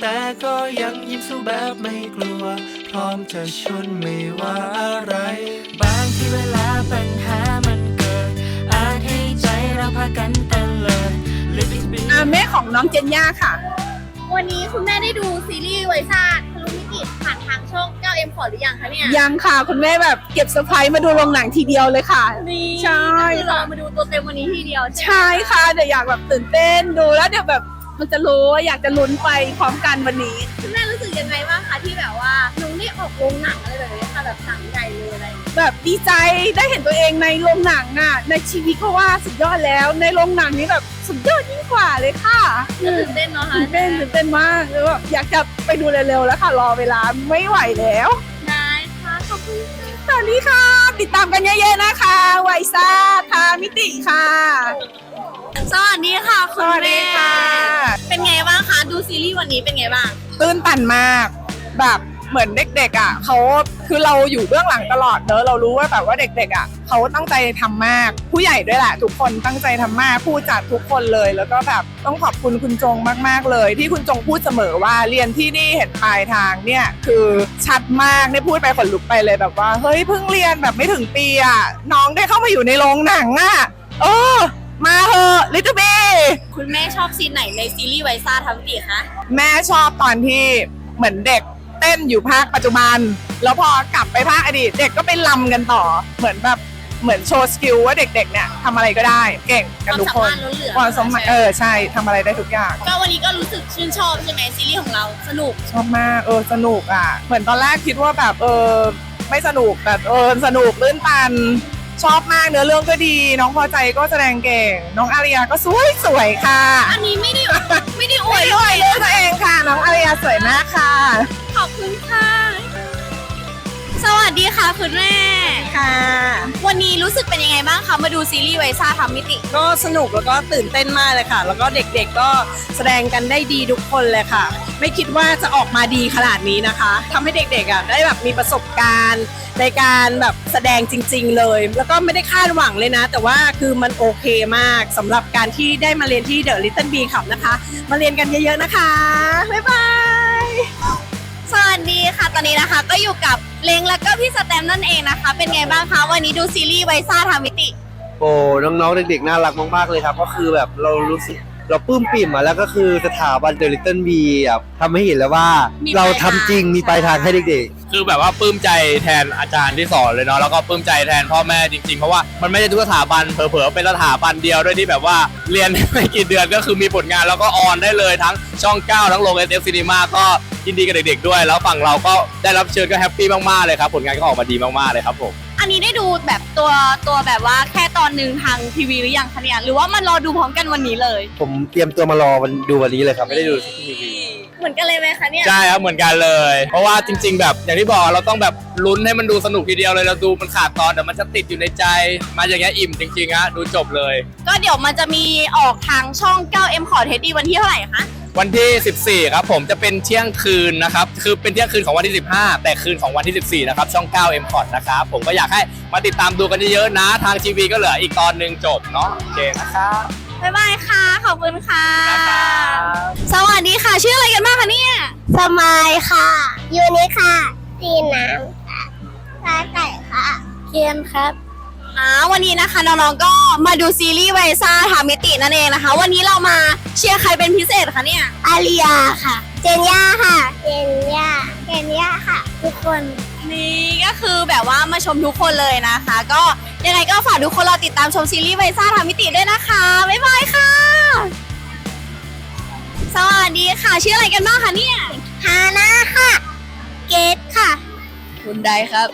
ชีวิตที่ชัวร์แต่ก็ยังยิ้มสู้แบบไม่กลัว พร้อมจะชนไม่ว่าอะไร บางทีเวลาปัญหามันเกิด อาจให้ใจเราพากันเต้นเลย Living big อ่าแม่ของน้องเจนย่าค่ะ วันนี้คุณแม่ได้ดูซีรีส์ไวซ่าทะลุมิติผ่านทางช่อง 9M ขอหรือยังคะเนี่ย ยังค่ะ คุณแม่แบบเก็บเซอร์ไพรส์มาดูโรงหนังทีเดียวเลยค่ะ นี่ใช่ ก็คือรอมาดูตัวเต็มวันนี้ทีเดียวใช่ไหมใช่ค่ะเดี๋ยวอยากแบบตื่นเต้นดูแล้วเดี๋ยวแบบ มันจะรู้ว่าอยากจะลุ้นไปพร้อมกันวันนี้ คุณแม่รู้สึกยังไงบ้างคะที่แบบว่าน้องได้ออกโรงหนังอะไรแบบนี้ค่ะแบบหนังใหญ่เลยอะไรอย่างเงี้ยแบบดีใจได้เห็นตัวเองในโรงหนังอะในชีวิตก็ว่าสุดยอดแล้ว ในโรงหนังนี้แบบสุดยอดยิ่งกว่าเลยค่ะก็ตื่นเต้นเนาะค่ะตื่นเต้นตื่นเต้นมากแล้วแบบอยากจะไปดูเร็วๆแล้วค่ะรอเวลาไม่ไหวแล้วได้ค่ะขอบคุณค่ะสวัสดีค่ะ ติดตามกันเยอะๆนะคะไวซ่าทามิติค่ะ สวัสดีค่ะสคุณวัสแม่ดีค่ะเป็นไงบ้างคะดูซีรีส์วันนี้เป็นไงบ้าง ตื้นตันมาก แบบเหมือนเด็กๆอะเขาคือเราอยู่เบื้องหลังตลอดเนอะเรารู้ว่าแบบว่าเด็กๆอะเขาตั้งใจทำมาก ผู้ใหญ่ด้วยแหละทุกคนตั้งใจทำมากผู้จัดทุกคนเลย แล้วก็แบบต้องขอบคุณคุณจงมากๆเลย ที่คุณจงพูดเสมอว่าเรียนที่นี่เห็นปลายทางเนี่ยคือชัดมากได้พูดไปขนลุกไปเลยแบบว่าเฮ้ยเพิ่งเรียนแบบไม่ถึงปีอะน้องได้เข้ามาอยู่ในโรงหนังอะเออ มาเถอะลิตเติ้ลบีคุณแม่ชอบซีนไหนในซีรีส์ไวซ่าทะลุมิติคะ แม่ชอบตอนที่เหมือนเด็กเต้นอยู่ภาคปัจจุบัน แล้วพอกลับไปภาคอดีตเด็กก็ไปลำกันต่อ เหมือนแบบเหมือนโชว์สกิลว่าเด็กๆเนี่ยทำอะไรก็ได้ เก่งกันทุกคนความสามารถล้นเหลือความสามารถเออใช่ทำอะไรได้ทุกอย่าง ก็วันนี้ก็รู้สึกชื่นชอบใช่ไหมซีรีส์ของเราสนุกชอบมากเออสนุกอะ เหมือนตอนแรกคิดว่าแบบเออไม่สนุกแต่เออสนุกลื่นตัน ชอบมากเนื้อเรื่องก็ดี น้องพอใจก็แสดงเก่ง น้องอาริยาก็สวยสวยๆค่ะ อันนี้ไม่ได้ไม่ได้อวไม่ยได้อวยเรื่องตัวเองค่ะ น้องอาริยาสวยมากค่ะ ขอบคุณค่ะ สวัสดีค่ะคุณแม่ค่ะ วันนี้รู้สึกเป็นยังไงบ้างคะมาดูซีรีส์ไวซ่าทำมิติ ก็สนุกแล้วก็ตื่นเต้นมากเลยค่ะ แล้วก็เด็กๆก็แสดงกันได้ดีทุกคนเลยค่ะ ไม่คิดว่าจะออกมาดีขนาดนี้นะคะทำให้เด็กๆอะได้แบบมีประสบการณ์ ในการแบบแสดงจริง ๆ เลย แล้วก็ไม่ได้คาดหวังเลยนะ แต่ว่าคือมันโอเคมากสำหรับการที่ได้มาเรียนที่เดอะลิตเติ้ลบีขับนะคะ มาเรียนกันเยอะๆนะคะ บ๊ายบาย สวัสดีค่ะ ตอนนี้นะคะ ก็อยู่กับเล้งแล้วก็พี่สแตมนั่นเองนะคะ เป็นไงบ้างคะ วันนี้ดูซีรีส์ไวซ่าทำมิติ โอ้น้องๆ เด็กๆ น่ารักมากๆเลยครับ ก็คือแบบเรารู้สึกเราปลื้มปิ่มอะแล้วก็คือสถาบันเดลิตเติ้ลบีทำให้เห็นแล้วว่า มีปลายเราทำจริงทางมีปลายทางให้เด็ก คือแบบว่าปลื้มใจแทนอาจารย์ที่สอนเลยเนาะแล้วก็ปลื้มใจแทนพ่อแม่จริงๆ เพราะว่ามันไม่ใช่ทุกสถาบันเผลอๆเป็นสถาบันเดียวด้วยที่แบบว่าเรียนไม่กี่เดือนก็คือมีผลงานแล้วก็ออนได้เลยทั้งช่อง 9 ทั้งโรง SF Cinema ก็ยินดีกับเด็กๆด้วย แล้วฝั่งเราก็ได้รับเชิญก็แฮปปี้มากๆเลยครับผลงานก็ออกมาดีมากๆเลยครับผมอันนี้ได้ดูแบบตัวตัวแบบว่าแค่ตอนหนึ่งทางทีวีหรือยังคะเนี่ยหรือว่ามันรอดูพร้อมกันวันนี้เลยๆผมเตรียมตัวมารอวันดูวันนี้เลยครับไม่ได้ดูที่ทีวี เหมือนกันเลยไหมคะเนี่ย ใช่ครับเหมือนกันเลย เพราะว่าจริง ๆ แบบอย่างที่บอกเราต้องแบบลุ้นให้มันดูสนุกทีเดียวเลยเราดูมันขาดตอนเดี๋ยวมันจะติดอยู่ในใจ มาอย่างเงี้ยอิ่มจริงๆฮะดูจบเลย ก็เดี๋ยวมันจะมีออกทางช่อง 9M ขอเทสดีวันที่เท่าไหร่คะ วันที่ 14 ครับผมจะเป็นเที่ยงคืนนะครับ คือเป็นเที่ยงคืนของวันที่ 15 แต่คืนของวันที่ 14 นะครับ ช่อง 9 m c o t นะครับ ผมก็อยากให้มาติดตามดูกันเยอะๆนะ ทางทีวีก็เหลืออีกตอนหนึ่งจบเนาะโอเคนะครับ บ๊ายบายค่ะ ขอบคุณค่ะนะครับสวัส ดีค่ะ ชื่ออะไรกันบ้างคะเนี่ย สมายค่ะ ยูนิค่ะตีน้ำค่ะปลาไก่ค่ะเคียนครับอ่าวันนี้นะคะน้องๆก็มาดูซีรีส์ไวซ่าทามิตินั่นเองนะคะ วันนี้เรามาเชียร์ใครเป็นพิเศษคะเนี่ย อาริยาค่ะ เจนย่าค่ะ เจนย่า เจนย่าค่ะ ทุกคนนี่ก็คือแบบว่ามาชมทุกคนเลยนะคะ ก็ยังไงก็ฝากทุกคนรอติดตามชมซีรีส์ไวซ่าทามิติด้วยนะคะ บ๊ายบายค่ะ สวัสดีค่ะ ชื่ออะไรกันบ้างคะเนี่ยฮาน่าค่ะ เกตค่ะ คุณใดครับ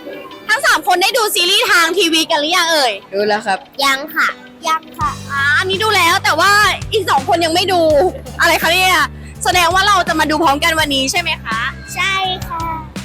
ทั้งสามคนได้ดูซีรีส์ทางทีวีกันหรือยังเอ่ย ดูแล้วครับ ยังค่ะ ยังค่ะอ่าอันนี้ดูแล้วแต่ว่าอีกสองคนยังไม่ดู อะไรคะเนี่ย แสดงว่าเราจะมาดูพร้อมกันวันนี้ใช่ไหมคะ ใช่ค่ะ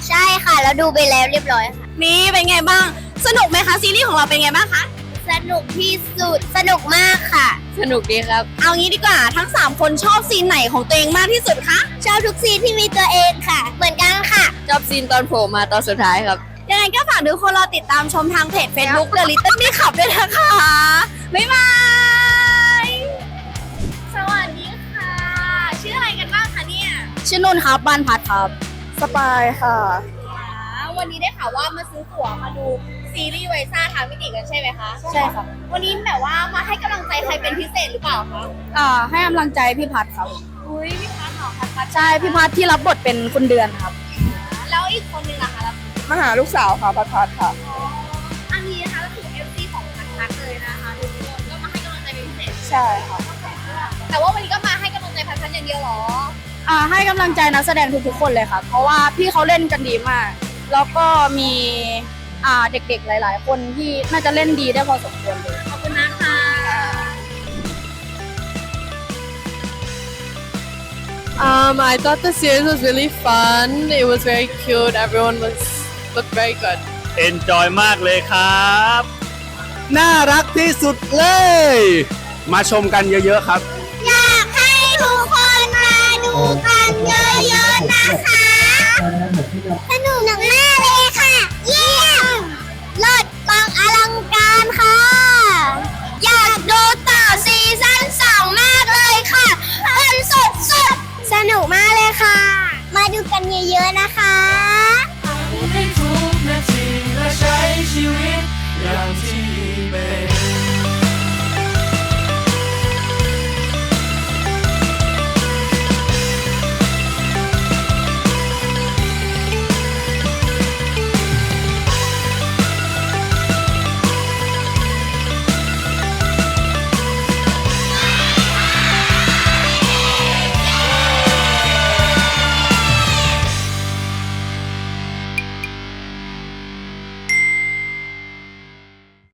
ใช่ค่ะ แล้วดูไปแล้วเรียบร้อยค่ะ นี่เป็นไงบ้าง สนุกไหมคะ ซีรีส์ของเราเป็นไงบ้างคะส นุกที่สุด สนุกมากค่ะ สนุกดีครับ เอางี้ดีกว่าทั้ง 3 คนชอบซีนไหนของตัวเองมากที่สุดคะ ชอบทุกซีนที่มีตัวเองค่ะ เหมือนกันค่ะ ชอบซีนตอนโผล่มาตอนสุดท้ายครับ ยังไงก็ฝากทุกคนรอติดตามชมทางเพจ Facebook The Little Big Club ด้วยนะคะ บ๊ายบาย สวัสดีค่ะ ชื่ออะไรชื่อนุ่นครับบ้านพัดครับ สปายค่ะ วันนี้ได้ข่าวว่ามาซื้อตั๋วมาดู ซีรีส์ไวซ่าทางมิติกันใช่ไหมคะ ใช่ค่ะวันนี้แบบว่ามาให้กำลังใจใครเป็นพิเศษหรือเปล่าคะ อ่าให้กำลังใจพี่พัดครับอุ้ยพี่พัดเหรอพัดพัดใช่พี่พัดที่รับบทเป็นคุณเดือนครับ แล้วอีกคนนึงล่ะคะแล้วมาหาลูกสาวค่ะพัดพัดค่ะ อันนี้นะคะก็คือ FC ของพัดพัดเลยนะคะทุกคนก็มาให้กำลังใจเป็นพิเศษ ใช่ค่ะแต่ว่าวันนี้ก็มาให้กำลังใจพัดพัดอย่างเดียวเหรอ อ่าให้กำลังใจนักแสดงทุกๆคนเลยครับเพราะว่าพี่เขาเล่นกันดีมาก แล้วก็มี อ่าเด็กๆหลาย ๆ คนที่น่าจะเล่นดีได้พอสมควรเลย ขอบคุณนะคะ Um, I thought the series was really fun. It was very cute. Everyone was looked very good. เอนจอยมากเลยครับ น่ารักที่สุดเลย มาชมกันเยอะๆครับ อยากให้ทุกคนมาดูกันเยอะๆนะคะ สนุกหนักมา นุกมากเลยค่ะ มาดูกันเยอะๆนะคะให้ทุกนาทีและใช้ชีวิตอย่างที่เป็น